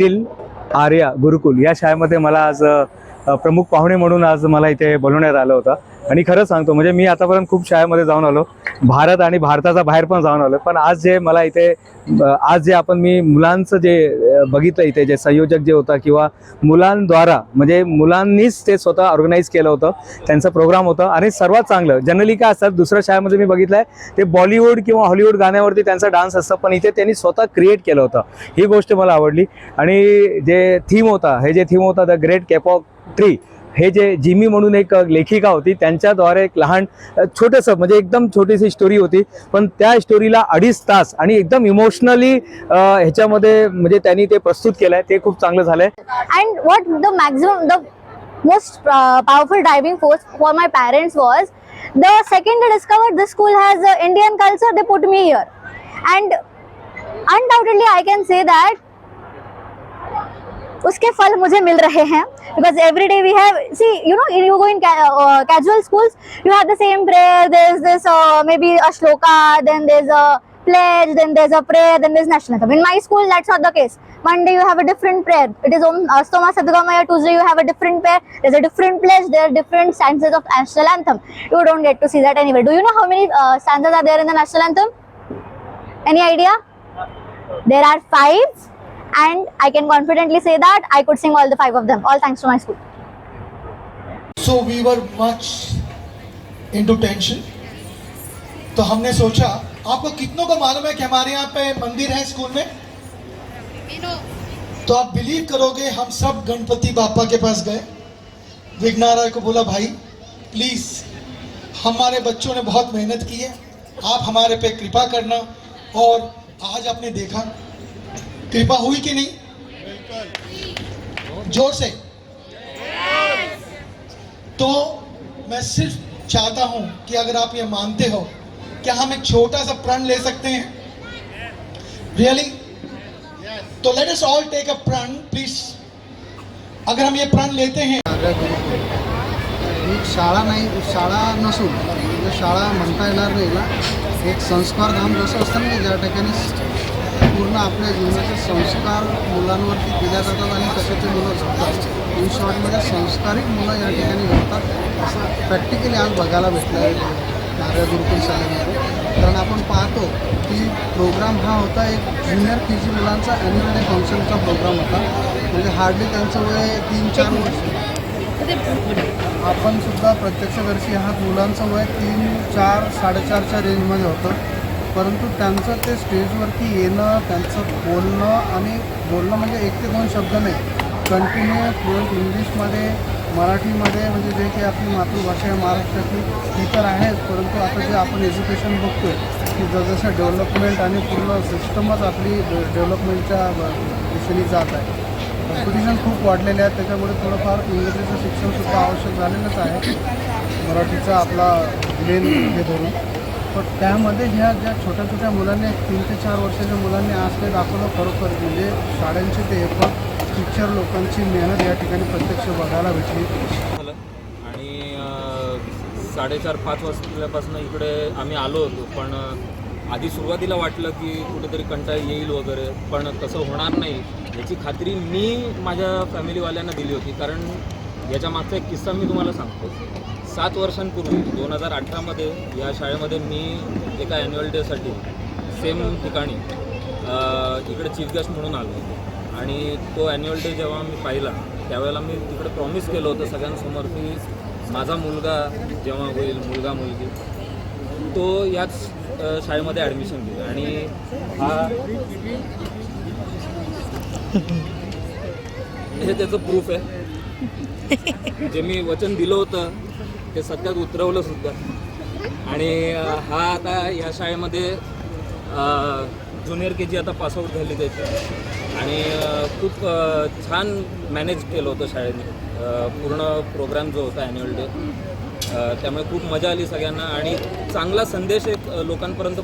Little Arya गुरुकुल या शाळेमध्ये मला आज प्रमुख पाहुणे म्हणून आज मला इथे बोलवण्यात आलं होतं. आणि खरंच सांगतो म्हणजे मी आतापर्यंत खूप शाळेमध्ये जाऊन आलो. भारत आणि भारताचा बाहेर पण जाऊन आलो. पण आज जे मला इथे आज जे आपण मी मुलांचं जे बघितलं इथे जे संयोजक जे होता किंवा मुलांद्वारा म्हणजे मुलांनीच ते स्वतः ऑर्गनाईज केलं होतं त्यांचा प्रोग्राम होता आणि सर्वात चांगलं जनरली काय असतात दुसऱ्या शाळेमध्ये मी बघितलं आहे ते बॉलिवूड किंवा हॉलिवूड गाण्यावरती त्यांचा डान्स असतं पण इथे त्यांनी स्वतः क्रिएट केलं होतं. ही गोष्ट मला आवडली. आणि जे थीम होता हे जे थीम होता द ग्रेट कॅपॉक ट्री हे जे जिमी म्हणून एक लेखिका होती त्यांच्याद्वारे एक लहान छोटंसं म्हणजे एकदम छोटीशी स्टोरी होती. पण त्या स्टोरीला अडीच तास आणि एकदम इमोशनली ह्याच्यामध्ये म्हणजे त्यांनी ते प्रस्तुत केलंय ते खूप चांगलं झालंय. And what the maximum the most powerful driving force for my parents was the second discover the school has a Indian culture they put me here and undoubtedly I can say that उसके फल मुझे mill रहे हैं। Because every day we have see you know you go in ca- uh, casual schools you have the same prayer there's this uh, maybe a shloka then there's a pledge then there's a prayer then there's national anthem. In my school that's not the case. Monday you have a different prayer. It is om astoma sadgamaya tuesday you have a different prayer. There's a different pledge there are different stanzas of national anthem. You don't get to see that anywhere. Do you know how many uh, stanzas are there in the national anthem? Any idea? There are five and I can confidently say that I could sing all the five of them, all thanks to my school. So we were much into tension तो हमने सोचा आपको कितनों को मालूम है कि हमारे यहाँ पे मंदिर है स्कूल में? तो आप बिलीव करोगे हम सब गणपति बापा के पास गए। विघ्नाराय को बोला भाई प्लीज़ हमारे बच्चों ने बहुत मेहनत की है। आप हमारे पे कृपा करना और आज आपने देखा कृपा हुई कि नहीं? ज़ोर से। तो मैं सिर्फ़ चाहता हूँ कि अगर आप ये मानते हो, क्या हम एक छोटा सा प्रण ले सकते हैं? रियली तो let us all take a प्रण प्लीज़ अगर हम ये प्रण लेते हैं। शाळा नाही, शाळा नसून, शाळा म्हणता येणार नाही ना. एक संस्कार धाम जसं असतं ना, ज्या ठिकाणी पूर्ण आपल्या जीवनाचे संस्कार मुलांवरती केल्या जातात आणि तसे ते मुलं घडतात इन शॉर्टमध्ये संस्कारिक मुलं या ठिकाणी घडतात असं प्रॅक्टिकली आज बघायला भेटलं आहे नारळ गुरुकुल शाळेमध्ये. कारण आपण पाहतो की प्रोग्राम हा होता एक ज्युनियर पी जी मुलांचा ॲन्युअल डे फंक्शनचा प्रोग्राम होता. म्हणजे हार्डली त्यांचं वय तीन चार वर्ष. आपण सुद्धा प्रत्यक्षदर्शी हा मुलांचं वय तीन चार साडेचारच्या रेंजमध्ये होतं. परंतु त्यांचं ते स्टेजवरती येणं त्यांचं बोलणं आणि बोलणं म्हणजे एक ते दोन शब्द नाही. कंटिन्यू फ्लुएंट इंग्लिशमध्ये मराठीमध्ये म्हणजे जे काही आपली मातृभाषा आहे महाराष्ट्रातली ती तर आहेच. परंतु आता जे आपण एज्युकेशन बघतोय की जसजसं डेव्हलपमेंट आणि पूर्ण सिस्टमच आपली डेव्हलपमेंटच्या दिशेने जात आहे. कॉम्पिटिशन खूप वाढलेले आहेत. त्याच्यामुळे थोडंफार इंग्रजीचं शिक्षणसुद्धा आवश्यक झालेलंच आहे. मराठीचा आपला मेन हे धरून. पण त्यामध्ये ह्या ज्या छोट्या छोट्या मुलांनी तीन ते चार वर्षाच्या मुलांनी आज म्हणजे ते दाखवलं खरोखर म्हणजे शाळांची ते एफर्ट टीचर लोकांची मेहनत या ठिकाणी प्रत्यक्ष बघायला भेटली. आणि साडेचार पाच वाजल्यापासून इकडे आम्ही आलो होतो पण आधी सुरुवातीला वाटलं की कुठेतरी कंटाळ येईल वगैरे पण तसं होणार नाही. याची खात्री मी माझ्या फॅमिलीवाल्यांना दिली होती कारण याच्या मागचा एक किस्सा मी तुम्हाला सांगतो. सात वर्षांपूर्वी दोन हजार अठरामध्ये या शाळेमध्ये मी एका ॲन्युअल डेसाठी सेम ठिकाणी इकडे चीफ गेस्ट म्हणून आलो होतो. आणि तो ॲन्युअल डे जेव्हा मी पाहिला त्यावेळेला मी तिकडे प्रॉमिस केलं होतं सगळ्यांसमोर की माझा मुलगा जेव्हा होईल मुलगा मुलगी तो याच शाळेमध्ये ॲडमिशन घेईल. आणि हा हे त्याचं प्रूफ आहे. जे मी वचन दिलं होतं ते सत्यात उतरवलं सुद्धा. आणि हा आता या शाळेमध्ये ज्युनियर के जी आता पासआउट झाली त्याची. आणि खूप छान मॅनेज केलं होतं शाळेने. पूर्ण प्रोग्राम जो होता ॲन्युअल डे त्यामुळे खूप मजा आली सगळ्यांना. आणि चांगला संदेश एक लोकांपर्यंत